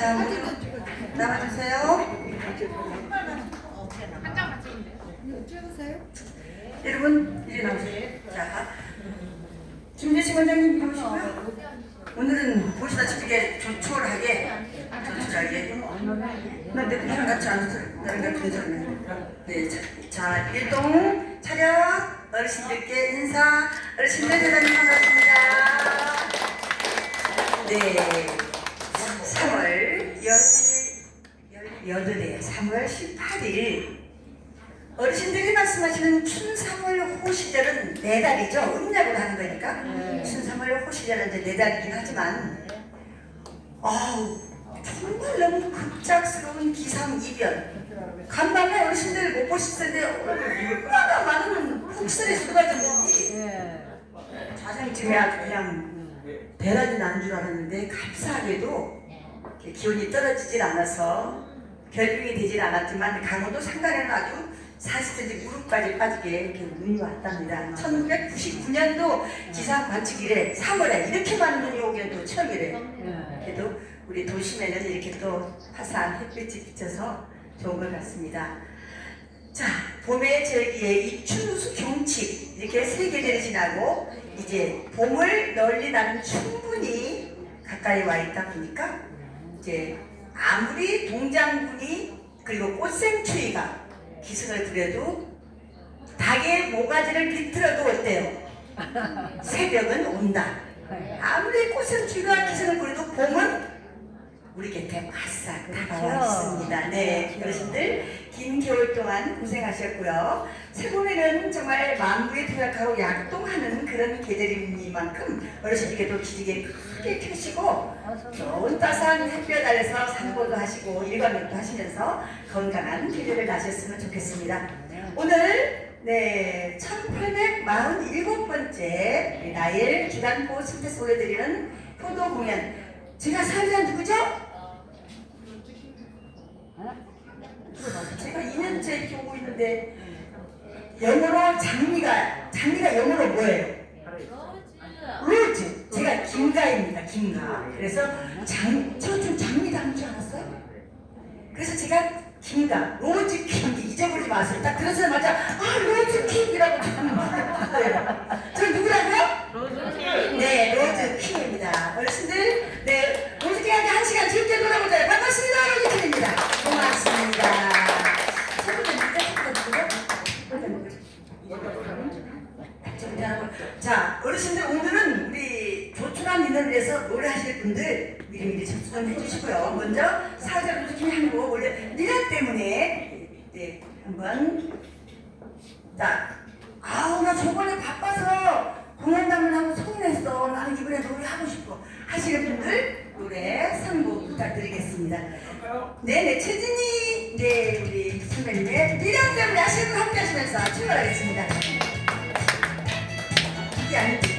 자, 나와주세요. 여러분, 이리 나오세요. 자, 김재식 원장님 이리 오시고요. 오늘은 보시다시피 이게 조촐하게, 조촐하게. 나 내들이랑 같이 앉아서 나랑 같은 소리네. 네, 자, 자, 일동 차렷 어르신들께 인사. 어르신들 대단히 반갑습니다. 네, 여덟에 3월 18일. 어르신들이 말씀하시는 춘삼월 호시절은 네 달이죠. 음력으로 하는 거니까. 춘삼월 호시절은 이제 네 달이긴 하지만. 아우 정말 너무 급작스러운 기상이변. 간밤에 어르신들 못 보실 텐데 얼마나 많은 폭설이 쏟아졌는지. 자장쯤에 아주 그냥 대란이 난 줄 알았는데 감사하게도 기온이 떨어지질 않아서 결빙이 되질 않았지만 강원도 상간에는 아주 40cm 무릎까지 빠지게 이렇게 눈이 왔답니다. 1999년도 기상 관측 이래 3월에 이렇게 많은 눈이 오기는 또 처음이래요. 그래도 우리 도심에는 이렇게 또 화사한 햇빛이 비쳐서 좋은 것 같습니다. 자, 봄의 절기에 입춘우수 경칩 이렇게 세 계절이 지나고 이제 봄을 널리 나는 충분히 가까이 와 있다 보니까 이제 아무리 동장군이 그리고 꽃샘추위가 기승을 부려도 닭의 모가지를 비틀어도 어때요? 새벽은 온다. 아무리 꽃샘추위가 기승을 부려도 봄은 우리 곁에 바싹 다가와 있습니다. 네, 어르신들 긴 겨울 동안 고생하셨고요. 새봄에는 정말 만부에 도약하고 약동하는 그런 계절이니만큼 어르신들께도 기지개 크게 켜시고 좋은 따스한 햇볕 아래서 산보도 하시고 일광욕도 하시면서 건강한 계절을 나셨으면 좋겠습니다. 오늘 네 1847번째 나일 기간보 신태스 올려드리는 효도 공연 제가 사회자 누구죠? 제가 2년째 이렇게 오고 있는데 영어로 장미가 장미가 영어로 뭐예요? 로즈 제가 김가입니다 김가 그래서 장저좀 장미 닮은 줄 알았어요? 그래서 제가 김가 로즈 킹 잊어버리지 마세요 딱 들었자마자 아 로즈 킹이라고 저 누구라고요? 네 로즈 킹입니다 어르신들 네 로즈 킹한테 한 시간 즐겁게 놀아보자요 반갑습니다 로즈 킹입니다 고맙습니다 첫 번째 누구죠? 첫 번째 누구죠? 자, 어르신들 오늘은 우리 조촐한 위해서 노래 하실 분들 미리미리 접수 좀 해주시고요. 먼저 사회자 조직팀이 한곡 원래 니네 때문에 네, 한번 자, 아우 나 저번에 바빠서 공연담을 하고 서운했어. 나는 이번에 노래 하고 싶어. 하시는 분들 노래 선곡 부탁드리겠습니다. 네네 최진희 네 우리 선배님의 미련 때문에 하시는 분 함께 하시면서 출발하겠습니다. 이게 아니지.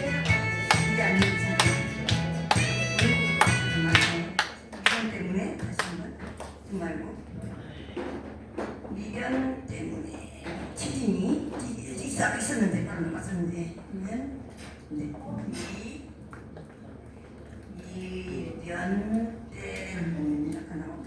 시작했었는데 방금 왔었는데. 그러면 네. 이 이면대는 음, 약간 나오고.